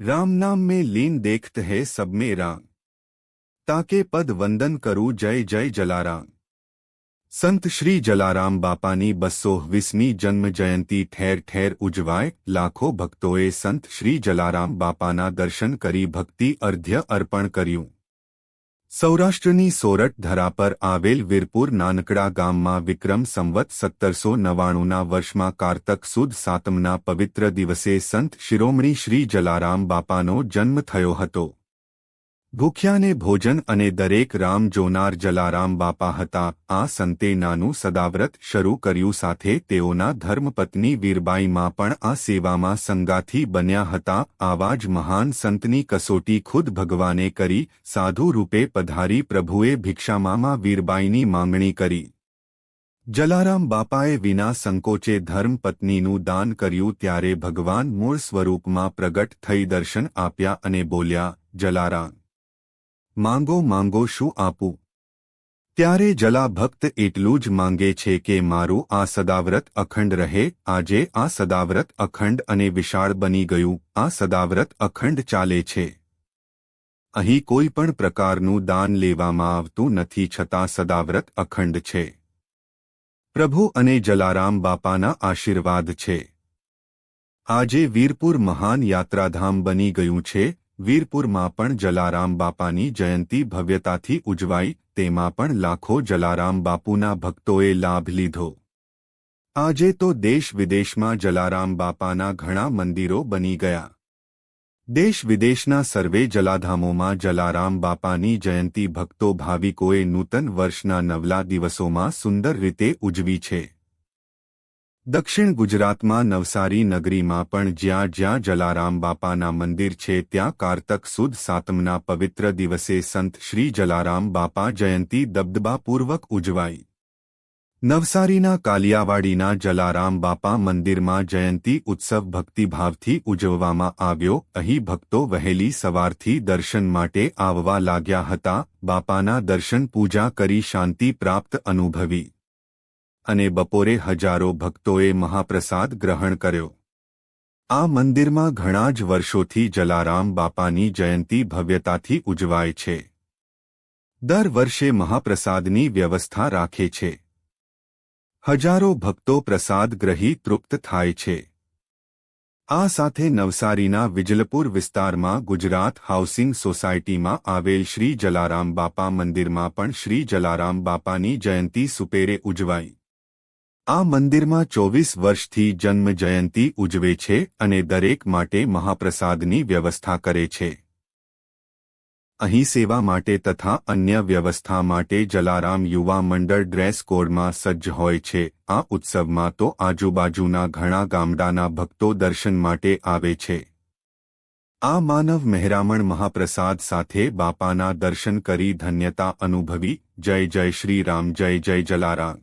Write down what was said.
राम नाम में लीन देखत है सब में राम ताके पद वंदन करूं जय जय जलाराम સંત શ્રી જલારામ બાપાની બસો વીસમી જન્મ જયંતિ ઠેર ઠેર ઉજવાય લાખો ભક્તોએ સંત શ્રી જલારામ બાપાના દર્શન કરી ભક્તિ અર્ધ્ય અર્પણ કર્યું સૌરાષ્ટ્રની સોરઠ ધરા પર આવેલ વીરપુર નાનકડા ગામમાં વિક્રમ સંવત સત્તરસો નવાણુંના વર્ષમાં કારતક સુદ સાતમના પવિત્ર દિવસે સંત શિરોમણી શ્રી જલારામ બાપાનો જન્મ થયો હતો. ભૂખ્યાને ભોજન અને દરેક રામ જોનાર જલારામ બાપા હતા. આ સંતે નાનું સદાવ્રત શરૂ કર્યું સાથે તેઓના ધર્મપત્ની વીરબાઈમાં પણ આ સેવામાં સંગાથી બન્યા હતા. આવા જ મહાન સંતની કસોટી ખુદ ભગવાને કરી, સાધુ રૂપે પધારી પ્રભુએ ભિક્ષામામાં વીરબાઈની માંગણી કરી. જલારામ બાપાએ વિના સંકોચે ધર્મપત્નીનું દાન કર્યું ત્યારે ભગવાન મૂળ સ્વરૂપમાં પ્રગટ થઈ દર્શન આપ્યા અને બોલ્યા, જલારામ માંગો માંગો શું આપું? ત્યારે જલા ભક્ત એટલું જ માંગે છે કે મારું આ સદાવ્રત અખંડ રહે, આજે આ સદાવ્રત અખંડ અને વિશાળ બની ગયું, આ સદાવ્રત અખંડ ચાલે છે. અહીં કોઈ પણ પ્રકારનું દાન લેવામાં આવતું નથી છતાં સદાવ્રત અખંડ છે. પ્રભુ અને જલારામ બાપાના આશીર્વાદ છે. આજે વીરપુર મહાન યાત્રાધામ બની ગયું છે વીરપુરમાં પણ જલારામ બાપાની જયંતી ભવ્યતાથી ઉજવાઈ, તેમાં પણ લાખો જલારામ બાપુના ભક્તોએ લાભ લીધો. આજે તો દેશ વિદેશમાં જલારામ બાપાના ઘણા મંદિરો બની ગયા. દેશ વિદેશના સર્વે જલાધામોમાં જલારામ બાપાની જયંતી ભક્તો ભાવિકોએ નૂતન વર્ષના નવલા દિવસોમાં સુંદર રીતે ઉજવી છે. દક્ષિણ ગુજરાતમાં નવસારી નગરીમાં પણ જ્યાં જ્યાં જલારામ બાપાના મંદિર છે ત્યાં કારતક સુદ સાતમના પવિત્ર દિવસે સંત શ્રી જલારામ બાપા જયંતી દબદબાપૂર્વક ઉજવાઈ. નવસારીના કાલિયાવાડીના જલારામ બાપા મંદિરમાં જયંતી ઉત્સવ ભક્તિભાવથી ઉજવવામાં આવ્યો. અહીં ભક્તો વહેલી સવારથી દર્શન માટે આવવા લાગ્યા હતા. બાપાના દર્શન પૂજા કરી શાંતિ પ્રાપ્ત અનુભવી. અને બપોરે હજારો ભક્તોએ મહાપ્રસાદ ગ્રહણ કર્યો. આ મંદિરમાં ઘણા જ વર્ષોથી જલારામ બાપાની જયંતી ભવ્યતાથી ઉજવાય છે. દર વર્ષે મહાપ્રસાદની વ્યવસ્થા રાખે છે. હજારો ભક્તો પ્રસાદ ગ્રહી તૃપ્ત થાય છે. આ સાથે નવસારીના વિજલપુર વિસ્તારમાં ગુજરાત હાઉસિંગ સોસાયટીમાં આવેલ શ્રી જલારામ બાપા મંદિરમાં પણ શ્રી જલારામ બાપાની જયંતી સુપેરે ઉજવાઈ. આ મંદિરમાં ચોવીસ વર્ષથી જન્મ જયંતી ઉજવે છે અને દરેક માટે મહાપ્રસાદની વ્યવસ્થા કરે છે. અહીં સેવા માટે તથા અન્ય વ્યવસ્થા માટે જલારામ યુવા મંડળ ડ્રેસ કોડમાં સજ્જ હોય છે. આ ઉત્સવમાં તો આજુબાજુના ઘણા ગામડાના ભક્તો દર્શન માટે આવે છે. આ માનવ મહેરામણ મહાપ્રસાદ સાથે બાપાના દર્શન કરી ધન્યતા અનુભવી. જય જય શ્રી રામ, જય જય જલારામ.